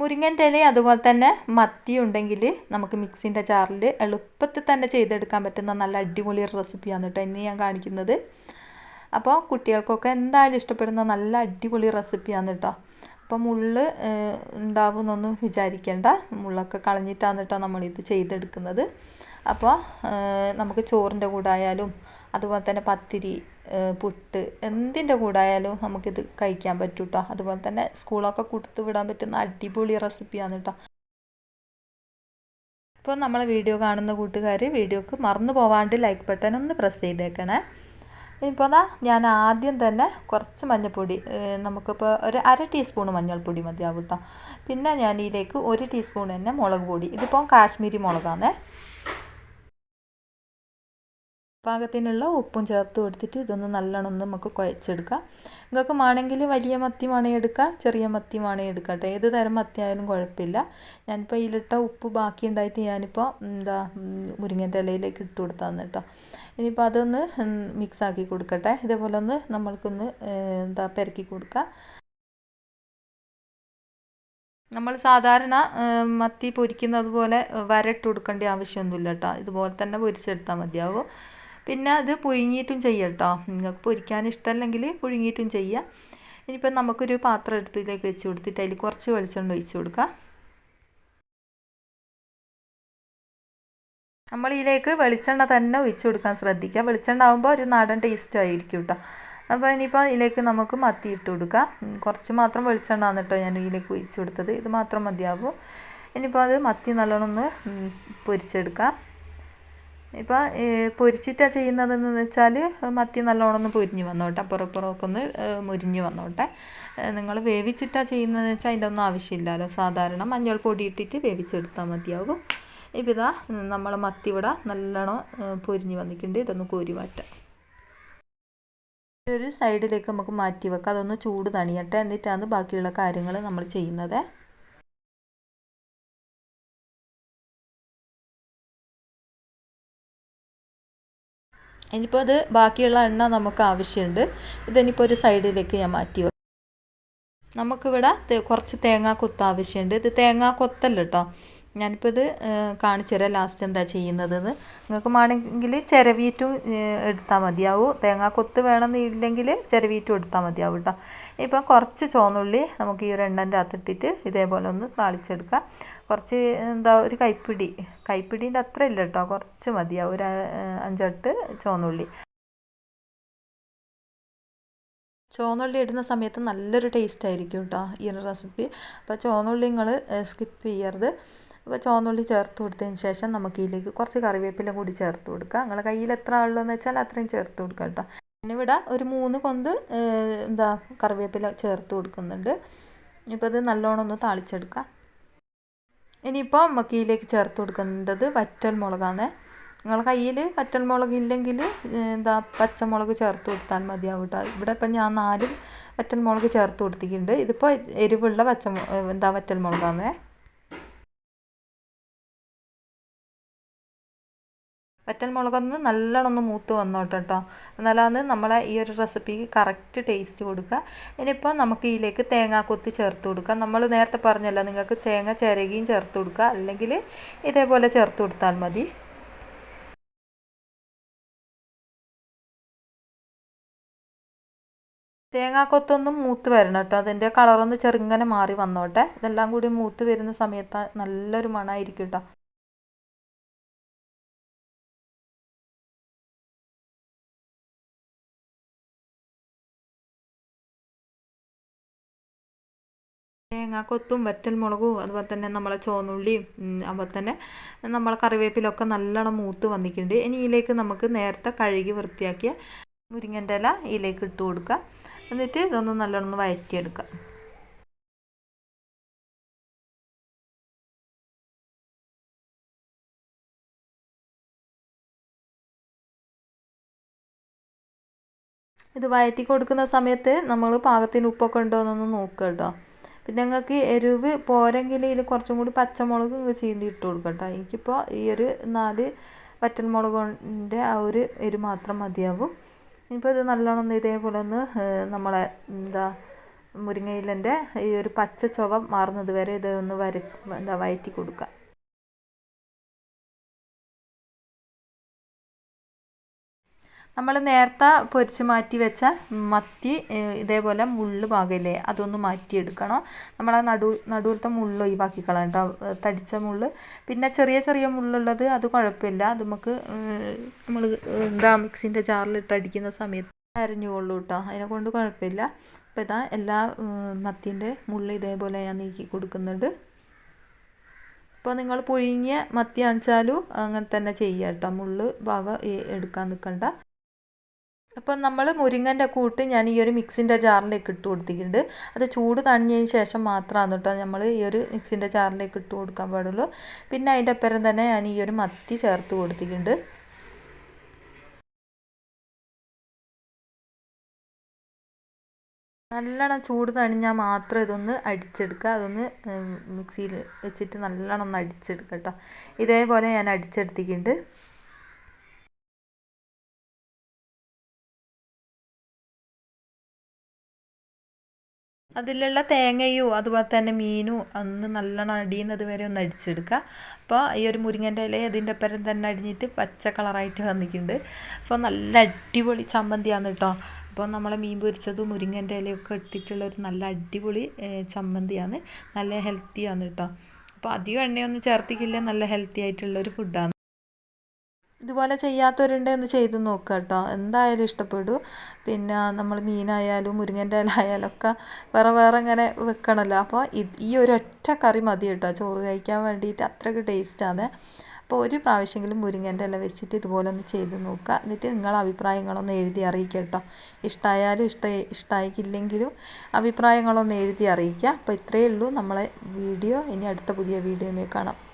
മുരിങ്ങന്റെ ഇല അതുപോലെ തന്നെ മത്തി ഉണ്ടെങ്കിൽ നമുക്ക് മിക്സിന്റെ ജാറിൽ എളുപ്പത്തിൽ തന്നെ ചെയ്തെടുക്കാൻ പറ്റുന്ന നല്ല അടിപൊളി റെസിപ്പിയാണ് കേട്ടോ ഇന്ന് ഞാൻ കാണിക്കുന്നത്. അപ്പോൾ കുട്ടികൾക്കൊക്കെ എന്തായാലും ഇഷ്ടപ്പെടുന്ന നല്ല അടിപൊളി റെസിപ്പിയാണ് കേട്ടോ. അപ്പം മുള്ള് ഉണ്ടാവുമെന്നൊന്നും വിചാരിക്കേണ്ട. മുള്ളൊക്കെ കളഞ്ഞിട്ടാണ് കേട്ടോ നമ്മളിത് ചെയ്തെടുക്കുന്നത്. അപ്പോൾ നമുക്ക് ചോറിന്റെ കൂടെ ആയാലും അതുപോലെ തന്നെ പത്തിരി പുട്ട് എന്തിന്റെ കൂടെ ആയാലും നമുക്കിത് കഴിക്കാൻ പറ്റും കേട്ടോ അതുപോലെ തന്നെ സ്കൂളൊക്കെ കൊടുത്തു വിടാൻ പറ്റുന്ന അടിപൊളി റെസിപ്പിയാണ് കേട്ടോ ഇപ്പോൾ നമ്മൾ വീഡിയോ കാണുന്ന കൂട്ടുകാർ വീഡിയോക്ക് മറന്നു പോവാണ്ട് ലൈക്ക് ബട്ടൺ ഒന്ന് പ്രസ് ചെയ്തേക്കണേ. ഇപ്പോൾ ദാ ഞാൻ ആദ്യം തന്നെ കുറച്ച് മഞ്ഞൾപ്പൊടി നമുക്കിപ്പോൾ ഒരു അര ടീസ്പൂൺ മഞ്ഞൾപ്പൊടി മതിയാവും കേട്ടോ പിന്നെ ഞാൻ ഇതിലേക്ക് ഒരു ടീസ്പൂൺ തന്നെ മുളക് പൊടി. ഇതിപ്പോൾ കാശ്മീരി മുളകാണേ പാകത്തിനുള്ള ഉപ്പും ചേർത്ത് കൊടുത്തിട്ട് ഇതൊന്ന് നല്ലോണം ഒന്ന് നമുക്ക് കുഴച്ചെടുക്കാം. നിങ്ങൾക്ക് വേണമെങ്കിൽ വലിയ മത്തി മണി എടുക്കാം ചെറിയ മത്തി മണി കേട്ടോ. ഏത് തരം മത്തി ആയാലും കുഴപ്പമില്ല. ഞാനിപ്പോൾ ഇതിലിട്ട ഉപ്പ് ബാക്കി ഉണ്ടായിട്ട് ഞാനിപ്പോൾ എന്താ മുരിങ്ങന്റെ ഇലയിലേക്ക് ഇട്ട് കൊടുത്താന്ന് കേട്ടോ. ഇനിയിപ്പോൾ അതൊന്ന് മിക്സ് ആക്കി കൊടുക്കട്ടെ. ഇതേപോലെ ഒന്ന് നമ്മൾക്കൊന്ന് എന്താ പെരക്കി കൊടുക്കാം. നമ്മൾ സാധാരണ മത്തി പൊരിക്കുന്നത് പോലെ വരട്ട് കൊടുക്കേണ്ട ആവശ്യമൊന്നുമില്ല കേട്ടോ. ഇതുപോലെ തന്നെ പൊരിച്ചെടുത്താൽ മതിയാവും. പിന്നെ അത് പുഴുങ്ങിയിട്ടും ചെയ്യാം കേട്ടോ. നിങ്ങൾക്ക് പൊരിക്കാൻ ഇഷ്ടമല്ലെങ്കിൽ പുഴുങ്ങിയിട്ടും ചെയ്യാം ഇനിയിപ്പോൾ നമുക്കൊരു പാത്രം അടുപ്പിലേക്ക് വെച്ച് കൊടുത്തിട്ട് അതിൽ കുറച്ച് വെളിച്ചെണ്ണ ഒഴിച്ച് കൊടുക്കാം നമ്മൾ ഇതിലേക്ക് വെളിച്ചെണ്ണ തന്നെ ഒഴിച്ച് കൊടുക്കാൻ ശ്രദ്ധിക്കുക. വെളിച്ചെണ്ണ ആകുമ്പോൾ ഒരു നാടൻ ടേസ്റ്റ് ആയിരിക്കും കേട്ടോ. അപ്പോൾ ഇനിയിപ്പോൾ ഇതിലേക്ക് നമുക്ക് മത്തി ഇട്ട് കൊടുക്കാം കുറച്ച് മാത്രം വെളിച്ചെണ്ണ എന്നിട്ടോ ഞാൻ ഇതിലേക്ക് ഒഴിച്ച് കൊടുത്തത്. ഇത് മാത്രം മതിയാവും. ഇനിയിപ്പോൾ അത് മത്തി നല്ലോണം ഒന്ന് പൊരിച്ചെടുക്കാം. ഇപ്പോൾ പൊരിച്ചിട്ടാണ് ചെയ്യുന്നതെന്ന് വെച്ചാൽ മത്തി നല്ലോണം ഒന്ന് പൊരിഞ്ഞ് വന്നോട്ടെ. അപ്പുറം ഇപ്പുറമൊക്കെ ഒന്ന് മുരിഞ്ഞ് വന്നോട്ടെ. നിങ്ങൾ വേവിച്ചിട്ടാണ് ചെയ്യുന്നതെന്ന് വെച്ചാൽ അതിന്റെ ഒന്നും ആവശ്യമില്ലല്ലോ. സാധാരണ മഞ്ഞൾ പൊടി ഇട്ടിട്ട് വേവിച്ചെടുത്താൽ മതിയാകും. ഇപ്പം ഇതാ നമ്മൾ മത്തി ഇവിടെ നല്ലോണം പൊരിഞ്ഞ് വന്നിട്ടുണ്ട്. ഇതൊന്ന് കോരി മാറ്റാം ഒരു സൈഡിലേക്ക് നമുക്ക് മാറ്റി വെക്കാം. അതൊന്ന് ചൂട് തണിയട്ടെ. എന്നിട്ടാണ് ബാക്കിയുള്ള കാര്യങ്ങൾ നമ്മൾ ചെയ്യുന്നത്. ഇനിയിപ്പോൾ അത് ബാക്കിയുള്ള എണ്ണ നമുക്ക് ആവശ്യമുണ്ട്. ഇതിനിപ്പോൾ ഒരു സൈഡിലേക്ക് ഞാൻ മാറ്റി വെക്കാം. നമുക്കിവിടെ കുറച്ച് തേങ്ങാക്കൊത്ത് ആവശ്യമുണ്ട്. ഇത് തേങ്ങാക്കൊത്തല്ല കേട്ടോ. ഞാനിപ്പോൾ ഇത് കാണിച്ചു തരാം. ലാസ്റ്റ് എന്താ ചെയ്യുന്നതെന്ന്. നിങ്ങൾക്ക് വേണമെങ്കിൽ ചിരവീറ്റും എടുത്താൽ മതിയാവും. തേങ്ങാ കൊത്ത് വേണമെന്നില്ലെങ്കിൽ ചിരവീറ്റും എടുത്താൽ മതിയാവും കേട്ടോ ഇപ്പം കുറച്ച് ചോന്നുള്ളി നമുക്ക് ഈ ഒരു എണ്ണന്റെ അകത്തിട്ടിട്ട് ഇതേപോലെ ഒന്ന് താളിച്ചെടുക്കാം. കുറച്ച് എന്താ ഒരു കൈപ്പിടി. കൈപ്പിടീന്റെ അത്ര ഇല്ല കേട്ടോ കുറച്ച് മതിയാവും. ഒരു അഞ്ചെട്ട് ചോന്നുള്ളി ചുവന്നുള്ളി ഇടുന്ന സമയത്ത് നല്ലൊരു ടേസ്റ്റ് ആയിരിക്കും കേട്ടോ ഈ റെസിപ്പി. അപ്പോൾ ചുവന്നുള്ളി നിങ്ങൾ സ്കിപ്പ് ചെയ്യരുത്. അപ്പോൾ ചുവന്നുള്ളി ചേർത്ത് കൊടുത്തതിന് ശേഷം നമുക്ക് ഇതിലേക്ക് കുറച്ച് കറിവേപ്പില കൂടി ചേർത്ത് കൊടുക്കുക നിങ്ങളെ കയ്യിൽ എത്ര ആളുള്ളതെന്ന് വെച്ചാൽ അത്രയും ചേർത്ത് കൊടുക്കുക കേട്ടോ. ഞാനിവിടെ ഒരു മൂന്ന് കൊന്ത് എന്താ കറിവേപ്പില ചേർത്ത് കൊടുക്കുന്നുണ്ട്. ഇപ്പോൾ ഇത് നല്ലോണം ഒന്ന് താളിച്ചെടുക്കുക ഇനിയിപ്പോൾ നമുക്ക് ഇതിലേക്ക് ചേർത്ത് കൊടുക്കേണ്ടത് വറ്റൽ മുളകാണ് നിങ്ങളെ കയ്യിൽ വറ്റൽ മുളക് ഇല്ലെങ്കിൽ എന്താ പച്ചമുളക് ചേർത്ത് കൊടുത്താൽ മതിയാവും കേട്ടോ. ഇവിടെ ഇപ്പം ഞാൻ നാല് വറ്റൽ മുളക് ചേർത്ത് കൊടുത്തിട്ടുണ്ട്. ഇതിപ്പോൾ എരിവുള്ള പച്ച എന്താ വറ്റൽ മുളകാണ് വറ്റൽ മുളകൊന്ന് നല്ലോണം ഒന്ന് മൂത്ത് വന്നോട്ടെ കേട്ടോ എന്നാലാണ് നമ്മളെ ഈ ഒരു റെസിപ്പിക്ക് കറക്റ്റ് ടേസ്റ്റ് കൊടുക്കുക ഇനിയിപ്പോൾ നമുക്ക് ഇതിലേക്ക് തേങ്ങാ കൊത്തി ചേർത്ത് കൊടുക്കാം. നമ്മൾ നേരത്തെ പറഞ്ഞല്ലോ നിങ്ങൾക്ക് തേങ്ങ ചിരകിയും ചേർത്ത് കൊടുക്കുക അല്ലെങ്കിൽ ഇതേപോലെ ചേർത്ത് കൊടുത്താൽ മതി. തേങ്ങാക്കൊത്തൊന്നും മൂത്ത് വരണം കേട്ടോ അതിന്റെ കളറൊന്ന് ചെറുങ്ങനെ മാറി വന്നോട്ടെ. ഇതെല്ലാം കൂടി മൂത്ത് വരുന്ന സമയത്ത് നല്ലൊരു മണമായിരിക്കും കേട്ടോ തേങ്ങാക്കൊത്തും വറ്റൽമുളകും അതുപോലെ തന്നെ നമ്മളെ ചോന്നുള്ളിയും അതുപോലെ തന്നെ നമ്മളെ കറിവേപ്പിലൊക്കെ നല്ലോണം മൂത്ത് വന്നിട്ടുണ്ട്. ഇനി ഇതിലേക്ക് നമുക്ക് നേരത്തെ കഴുകി വൃത്തിയാക്കിയ മുരിങ്ങന്റെ ഇല ഇതിലേക്ക് ഇട്ട് കൊടുക്കുക എന്നിട്ട് ഇതൊന്ന് നല്ലോണം ഒന്ന് വഴറ്റിയെടുക്കുക ഇത് വഴറ്റി കൊടുക്കുന്ന സമയത്ത് നമ്മൾ പാകത്തിന് ഉപ്പൊക്കെ ഉണ്ടോ എന്നൊന്ന് നോക്കുക കേട്ടോ. പിന്നെ നിങ്ങൾക്ക് എരിവ് പോരെങ്കിൽ ഇതിൽ കുറച്ചും കൂടി പച്ചമുളക് ചീന്തി ഇട്ട് കൊടുക്കാം കേട്ടോ. എനിക്കിപ്പോൾ ഈ ഒരു നാല് വറ്റൽമുളകിന്റെ ആ ഒരു എരിവ് മാത്രം മതിയാവും. ഇപ്പോൾ ഇത് നല്ലോണം ഇതേപോലെ ഒന്ന് നമ്മളെ എന്താ മുരിങ്ങയിലന്റെ ഈ ഒരു പച്ച ചുവ മാറുന്നത് വരെ ഇത് ഒന്ന് വര എന്താ വയറ്റി കൊടുക്കുക നമ്മൾ നേരത്തെ പൊരിച്ച് മാറ്റി വെച്ച മത്തി ഇതേപോലെ മുള്ള് ഭാഗമില്ലേ അതൊന്ന് മാറ്റിയെടുക്കണം. നമ്മൾ ആ നടു നടുവിലത്തെ മുള്ള് ഒഴിവാക്കി കളയാം കേട്ടോ തടിച്ച മുള്ള്. പിന്നെ ചെറിയ ചെറിയ മുള്ളുള്ളത് അത് കുഴപ്പമില്ല. അത് നമുക്ക് നമ്മൾ എന്താ മിക്സിന്റെ ജാറിലിട്ട് അടിക്കുന്ന സമയത്ത് അരഞ്ഞുകൊള്ളൂ കേട്ടോ. അതിനെ കൊണ്ട് കുഴപ്പമില്ല. അപ്പോൾ ഇതാ എല്ലാ മത്തിന്റെ മുള്ള് ഇതേപോലെ ഞാൻ നീക്കി കൊടുക്കുന്നുണ്ട് ഇപ്പോൾ നിങ്ങൾ പുഴുങ്ങിയ മത്തി അണിച്ചാലും അങ്ങനെ തന്നെ ചെയ്യുക കേട്ടോ. മുള്ള് ഭാഗം എടുക്കാൻ നിൽക്കണ്ട. അപ്പം നമ്മൾ മുരിങ്ങന്റെ കൂട്ട് ഞാൻ ഈ ഒരു മിക്സിന്റെ ജാറിലേക്ക് ഇട്ട് കൊടുത്തിട്ടുണ്ട്. അത് ചൂട് തണിഞ്ഞതിന് ശേഷം മാത്രമാണ് കേട്ടോ നമ്മൾ ഈ ഒരു മിക്സിന്റെ ജാറിലേക്ക് ഇട്ട് കൊടുക്കാൻ പാടുള്ളൂ. പിന്നെ അതിന്റെ അപ്പുറം തന്നെ ഞാൻ ഈ ഒരു മത്തി ചേർത്ത് കൊടുത്തിട്ടുണ്ട്. നല്ലോണം ചൂട് തണിഞ്ഞാൽ മാത്രം ഇതൊന്ന് അടിച്ചെടുക്കുക. അതൊന്ന് മിക്സിയിൽ വെച്ചിട്ട് നല്ലോണം ഒന്ന് അടിച്ചെടുക്കുക കേട്ടോ. ഇതേപോലെ ഞാൻ അടിച്ചെടുത്തിട്ടുണ്ട്. അതിലുള്ള തേങ്ങയും അതുപോലെ തന്നെ മീനും അന്ന് നല്ലോണം അടിയുന്നത് വരെ ഒന്ന് അടിച്ചെടുക്കുക. അപ്പോൾ ഈ ഒരു മുരിങ്ങന്റെ ഇല അതിന്റെ ഒപ്പം തന്നെ അടിഞ്ഞിട്ട് പച്ച കളറായിട്ട് വന്നിട്ടുണ്ട്. അപ്പോൾ നല്ല അടിപൊളി ചമ്മന്തിയാണ് കേട്ടോ. അപ്പോൾ നമ്മളെ മീൻ പൊരിച്ചതും മുരിങ്ങന്റെ ഇലയൊക്കെ ഇട്ടിട്ടുള്ള ഒരു നല്ല അടിപൊളി ചമ്മന്തിയാണ്. നല്ല ഹെൽത്തിയാണ് കേട്ടോ. അപ്പോൾ അധികം എണ്ണയൊന്നും ചേർത്തിക്കില്ല നല്ല ഹെൽത്തി ആയിട്ടുള്ളൊരു ഫുഡാണ് ഇതുപോലെ ചെയ്യാത്തവരുണ്ട് എന്ന് ചെയ്ത് നോക്കുക കേട്ടോ. എന്തായാലും ഇഷ്ടപ്പെടും പിന്നെ നമ്മൾ മീനായാലും മുരിങ്ങന്റെ ഇല ആയാലും ഒക്കെ വേറെ വേറെ ഇങ്ങനെ വെക്കണമല്ലോ അപ്പോൾ ഈ ഒരു ഒറ്റ കറി മതി കേട്ടോ. ചോറ് കഴിക്കാൻ വേണ്ടിയിട്ട് അത്രയ്ക്ക് ടേസ്റ്റാണ് അപ്പോൾ ഒരു പ്രാവശ്യമെങ്കിലും മുരിങ്ങന്റെ ഇല വെച്ചിട്ട് ഇതുപോലെ ഒന്ന് ചെയ്ത് നോക്കുക. എന്നിട്ട് നിങ്ങളെ അഭിപ്രായങ്ങളൊന്ന് എഴുതി അറിയിക്കുക കേട്ടോ. ഇഷ്ടമായാലും ഇഷ്ട ഇഷ്ടമായിക്കില്ലെങ്കിലും അഭിപ്രായങ്ങളൊന്ന് എഴുതി അറിയിക്കുക. അപ്പോൾ ഇത്രയേ ഉള്ളൂ. നമ്മളെ വീഡിയോ. ഇനി അടുത്ത പുതിയ വീഡിയോയിൽ കാണാം.